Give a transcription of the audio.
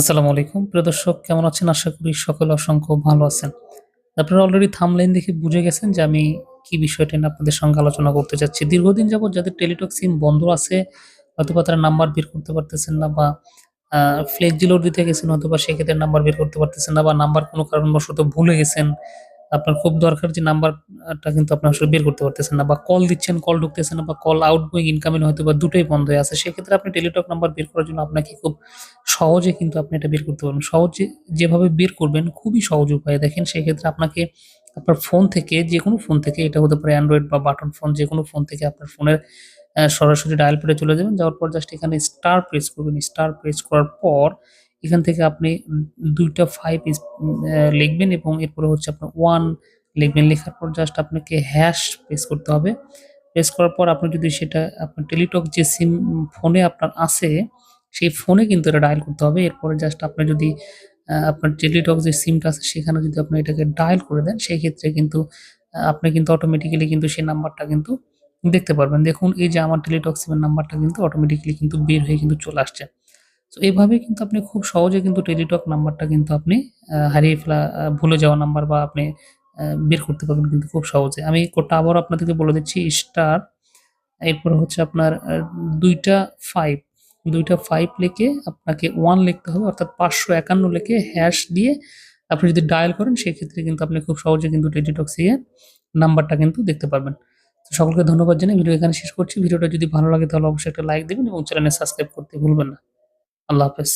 আসসালামু আলাইকুম। প্রিয় দর্শক, কেমন আছেন? আশা করি সকলে অসংখ্য ভালো আছেন। আপনারা অলরেডি থামলাইন দেখে বুঝে গেছেন যে আমি কি বিষয়টা নিয়ে আপনাদের সঙ্গে আলোচনা করতে চাচ্ছি দীর্ঘদিন যাবত যাদের টেলিটক সিম বন্ধ আছে, হয়তোবা তারা নাম্বার বের করতে পারতেছেন না বা ফ্লেক্সি লোড দিতে গেছেন, হয়তোবা সেক্ষেত্রে নাম্বার বের করতে পারতেছেন না বা নাম্বার কোনো কারণবশত ভুলে গেছেন। আপনার খুব দরকার যে নাম্বারটা কিন্তু আপনি আসলে বের করতে পারতেছেন না বা কল দিচ্ছেন কল ঢুকতেছে না বা কল আউটগোয়িং ইনকামিং হয়তো বা দুটোই বন্ধ হয়ে আছে, সেক্ষেত্রে আপনি টেলিটক নাম্বার বের করার জন্য আপনাকে খুব সহজে কিন্তু আপনি এটা বের করতে পারবেন। সহজে যেভাবে বের করবেন খুবই সহজ উপায়। দেখেন সেক্ষেত্রে আপনাকে আপনার ফোন থেকে যে কোনো ফোন থেকে, এটা হতে পারে অ্যান্ড্রয়েড বা বাটন ফোন যে কোনো ফোন থেকে আপনার ফোনের সরাসরি ডায়াল প্যাডে চলে যাবেন। যাওয়ার পর জাস্ট এখানে স্টার প্রেস করবেন। স্টার প্রেস করার পর এখান থেকে আপনি দুইটা ফাইভ লিখবেন এবং এরপরে হচ্ছে আপনার ওয়ান লিখবেন। লেখার পর জাস্ট আপনাকে হ্যাশ প্রেস করতে হবে। প্রেস করার পর আপনি যদি সেটা, আপনার টেলিটক যে সিম ফোনে আপনার আছে, সেই ফোনে কিন্তু এটা ডায়াল করতে হবে। এরপরে জাস্ট আপনি যদি আপনার টেলিটক যে সিমটা আছে, সেখানে যদি আপনি এটাকে ডায়াল করে দেন, সেই ক্ষেত্রে কিন্তু আপনি কিন্তু অটোমেটিক্যালি কিন্তু সেই নাম্বারটা কিন্তু দেখতে পারবেন। দেখুন, এই যে আমার টেলিটক সিমের নাম্বারটা কিন্তু অটোমেটিক্যালি কিন্তু বের হয়ে কিন্তু চলে আসছে। তো এভাবে কিন্তু আপনি খুব সহজে কিন্তু টেলিটক নাম্বারটা কিন্তু আপনি হারিয়ে ফেলা ভুলে যাওয়া নাম্বার বা আপনি বের করতে পারবেন কিন্তু খুব সহজে। আমি কোডটা আবারও আপনাদেরকে বলে দিচ্ছি স্টার এরপরে হচ্ছে আপনার দুইটা ফাইভ দুইটা ফাইভ লিখে আপনাকে ওয়ান লিখতে হবে, অর্থাৎ পাঁচশো একান্ন লিখে হ্যাশ দিয়ে আপনি যদি ডায়াল করেন, সেক্ষেত্রে কিন্তু আপনি খুব সহজে কিন্তু টেলিটক্সিয়ে নাম্বারটা কিন্তু দেখতে পারবেন। তো সকলকে ধন্যবাদ জানিয়ে ভিডিও এখানে শেষ করছি। ভিডিওটা যদি ভালো লাগে তাহলে অবশ্যই একটা লাইক দেবেন এবং চ্যানেলে সাবস্ক্রাইব করতে ভুলবেন না। আল্লাহ হাফেজ।